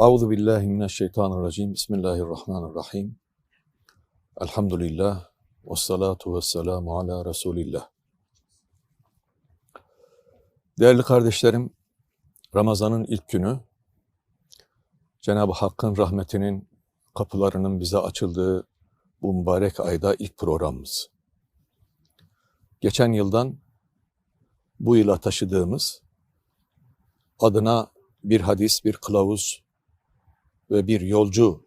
Euzu billahi mineşşeytanirracim. Bismillahirrahmanirrahim. Elhamdülillah ve salatu ve selamu ala Resulillah. Değerli kardeşlerim, Ramazan'ın ilk günü Cenab-ı Hakk'ın rahmetinin kapılarının bize açıldığı bu mübarek ayda ilk programımız. Geçen yıldan bu yıla taşıdığımız adına bir hadis, bir kılavuz ve bir yolcu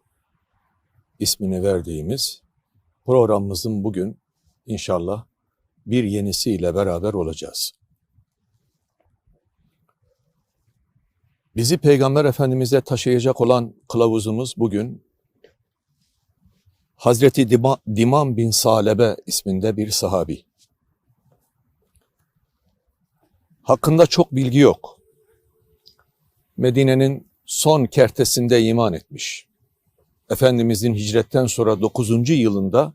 ismini verdiğimiz programımızın bugün inşallah bir yenisiyle beraber olacağız. Bizi Peygamber Efendimiz'e taşıyacak olan kılavuzumuz bugün Hazreti Dima, Dimam bin Salebe isminde bir sahabi. Hakkında çok bilgi yok. Medine'nin son kertesinde iman etmiş. Efendimizin hicretten sonra 9. yılında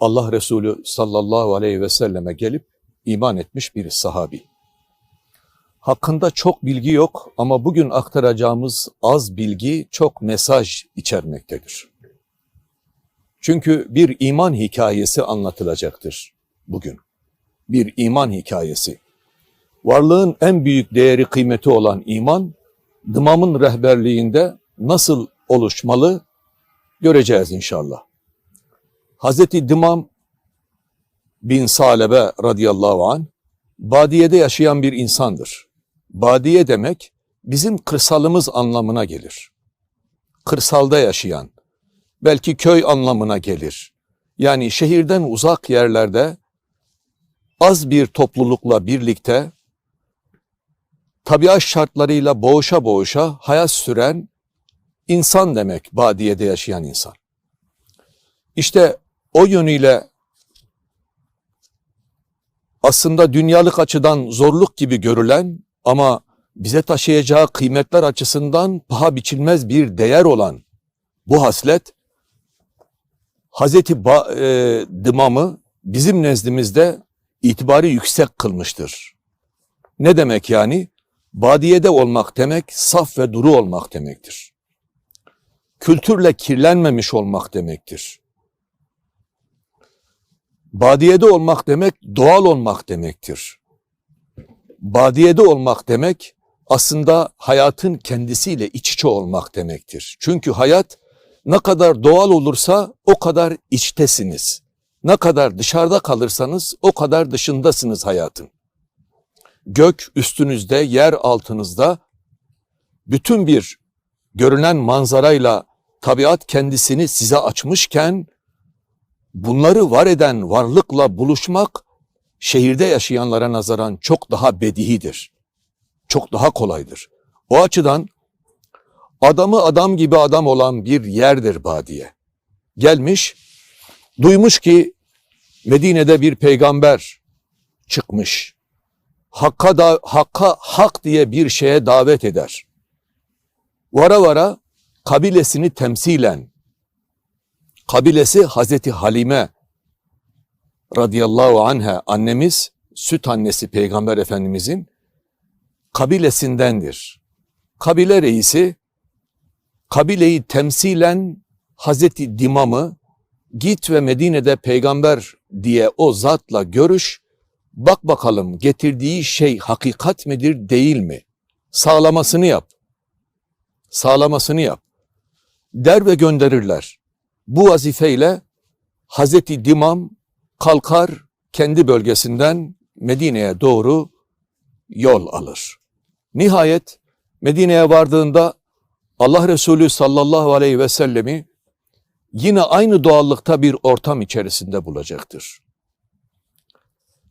Allah Resulü sallallahu aleyhi ve selleme gelip iman etmiş bir sahabi. Hakkında çok bilgi yok ama bugün aktaracağımız az bilgi çok mesaj içermektedir. Çünkü bir iman hikayesi anlatılacaktır bugün. Bir iman hikayesi. Varlığın en büyük değeri kıymeti olan iman, Dımam'ın rehberliğinde nasıl oluşmalı göreceğiz inşallah. Hazreti Dımam bin Salebe radıyallahu an badiyede yaşayan bir insandır. Badiye demek bizim kırsalımız anlamına gelir. Kırsalda yaşayan, belki köy anlamına gelir. Yani şehirden uzak yerlerde az bir toplulukla birlikte tabiat şartlarıyla boğuşa boğuşa hayat süren insan demek badiyede yaşayan insan. İşte o yönüyle aslında dünyalık açıdan zorluk gibi görülen ama bize taşıyacağı kıymetler açısından paha biçilmez bir değer olan bu haslet Hazreti ba, e, Dımam'ı bizim nezdimizde itibarı yüksek kılmıştır. Ne demek yani? Badiyede olmak demek saf ve duru olmak demektir. Kültürle kirlenmemiş olmak demektir. Badiyede olmak demek doğal olmak demektir. Badiyede olmak demek aslında hayatın kendisiyle iç içe olmak demektir. Çünkü hayat ne kadar doğal olursa o kadar içtesiniz. Ne kadar dışarıda kalırsanız o kadar dışındasınız hayatın. Gök üstünüzde, yer altınızda bütün bir görünen manzarayla tabiat kendisini size açmışken bunları var eden varlıkla buluşmak şehirde yaşayanlara nazaran çok daha bedihidir. Çok daha kolaydır. O açıdan adamı adam gibi adam olan bir yerdir Badiye. Gelmiş, duymuş ki Medine'de bir peygamber çıkmış. Hakka da hakka hak diye bir şeye davet eder. Vara vara kabilesini temsilen kabilesi Hazreti Halime radıyallahu anha annemiz süt annesi peygamber efendimizin kabilesindendir. Kabile reisi kabileyi temsilen Hazreti Dimam'ı git ve Medine'de peygamber diye o zatla görüş, bak bakalım getirdiği şey hakikat midir değil mi? Sağlamasını yap. Sağlamasını yap. Der ve gönderirler. Bu vazifeyle Hazreti Dimam kalkar kendi bölgesinden Medine'ye doğru yol alır. Nihayet Medine'ye vardığında Allah Resulü sallallahu aleyhi ve sellemi yine aynı doğallıkta bir ortam içerisinde bulacaktır.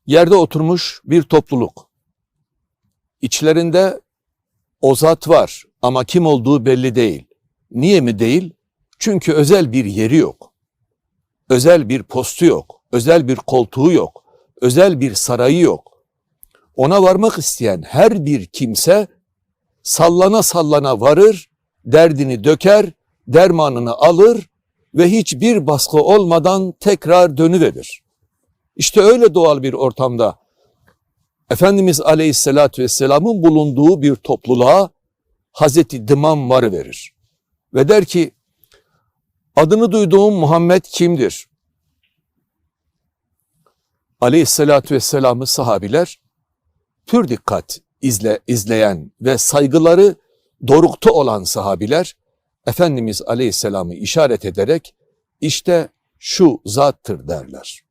Yerde oturmuş bir topluluk. İçlerinde o zat var ama kim olduğu belli değil. Niye mi değil? Çünkü özel bir yeri yok. Özel bir postu yok. Özel bir koltuğu yok. Özel bir sarayı yok. Ona varmak isteyen her bir kimse sallana sallana varır, derdini döker, dermanını alır ve hiçbir baskı olmadan tekrar dönüverir. İşte öyle doğal bir ortamda Efendimiz Aleyhisselatü Vesselam'ın bulunduğu bir topluluğa Hazreti Dımam varı verir. ve der ki adını duyduğum Muhammed kimdir? Aleyhissalatü vesselam'ı sahabiler pür dikkat izle, izleyen ve saygıları dorukta olan sahabiler Efendimiz Aleyhisselam'ı işaret ederek işte şu zattır derler.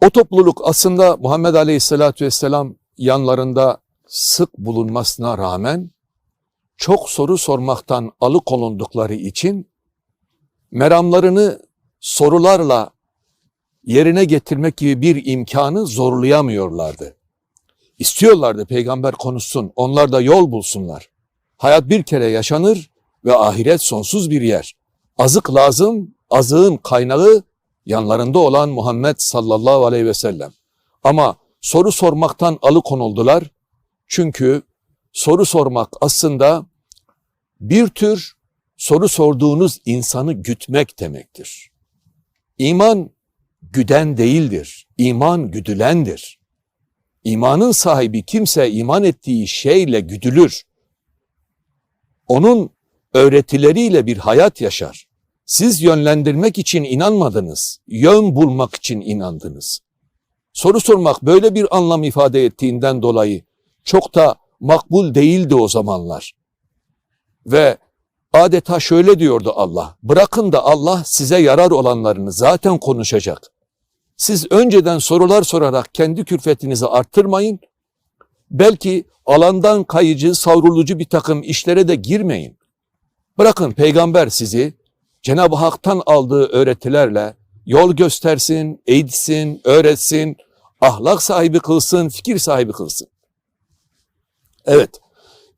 O topluluk aslında Muhammed Aleyhisselatü Vesselam yanlarında sık bulunmasına rağmen çok soru sormaktan alıkonundukları için meramlarını sorularla yerine getirmek gibi bir imkanı zorlayamıyorlardı. İstiyorlardı peygamber konuşsun, onlar da yol bulsunlar. Hayat bir kere yaşanır ve ahiret sonsuz bir yer. Azık lazım, azığın kaynağı yanlarında olan Muhammed sallallahu aleyhi ve sellem. Ama soru sormaktan alıkonuldular. Çünkü soru sormak aslında bir tür soru sorduğunuz insanı gütmek demektir. İman güden değildir. İman güdülendir. İmanın sahibi kimse iman ettiği şeyle güdülür. Onun öğretileriyle bir hayat yaşar. Siz yönlendirmek için inanmadınız, yön bulmak için inandınız. Soru sormak böyle bir anlam ifade ettiğinden dolayı çok da makbul değildi o zamanlar. Ve adeta şöyle diyordu Allah, bırakın da Allah size yarar olanlarını zaten konuşacak. Siz önceden sorular sorarak kendi külfetinizi arttırmayın. Belki alandan kayıcı, savrulucu bir takım işlere de girmeyin. Bırakın peygamber sizi Cenab-ı Hak'tan aldığı öğretilerle yol göstersin, eğitsin, öğretsin, ahlak sahibi kılsın, fikir sahibi kılsın. Evet,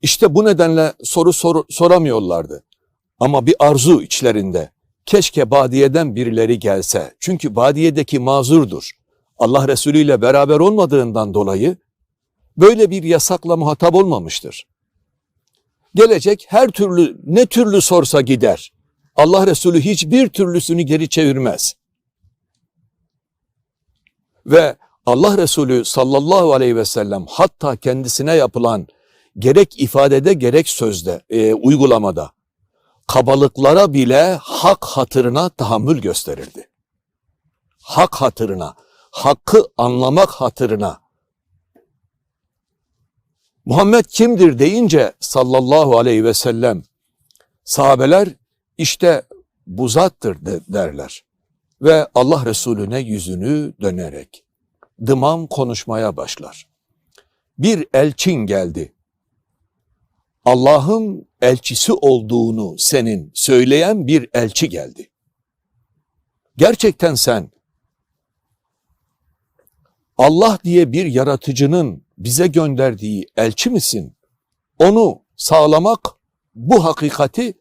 işte bu nedenle soru sor, soramıyorlardı. Ama bir arzu içlerinde. Keşke badiyeden birileri gelse. Çünkü badiyedeki mazurdur. Allah Resulü ile beraber olmadığından dolayı böyle bir yasakla muhatap olmamıştır. Gelecek her türlü ne türlü sorsa gider. Allah Resulü hiçbir türlüsünü geri çevirmez. Ve Allah Resulü sallallahu aleyhi ve sellem hatta kendisine yapılan gerek ifadede gerek sözde, e, uygulamada kabalıklara bile hak hatırına tahammül gösterirdi. Hak hatırına, hakkı anlamak hatırına. Muhammed kimdir deyince sallallahu aleyhi ve sellem sahabeler işte bu zattır de- derler. Ve Allah Resulüne yüzünü dönerek dımam konuşmaya başlar. Bir elçin geldi. Allah'ın elçisi olduğunu senin söyleyen bir elçi geldi. Gerçekten sen Allah diye bir yaratıcının bize gönderdiği elçi misin? Onu sağlamak, bu hakikati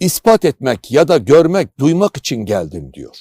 ispat etmek ya da görmek, duymak için geldim diyor.